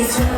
이제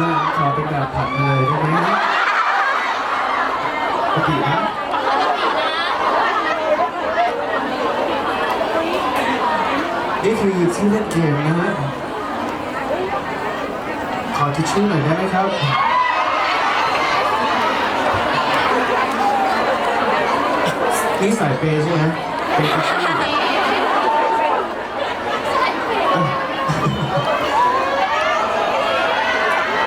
ย่งขอเป็นแบบผันเลยได้ไหมปกตินะนี่คือชื่อเล่นเกมนะฮะ ขอทิชชู่หน่อยได้ไหมครับ นี่สายเปย์ใช่ไหมเป็นทิชชู่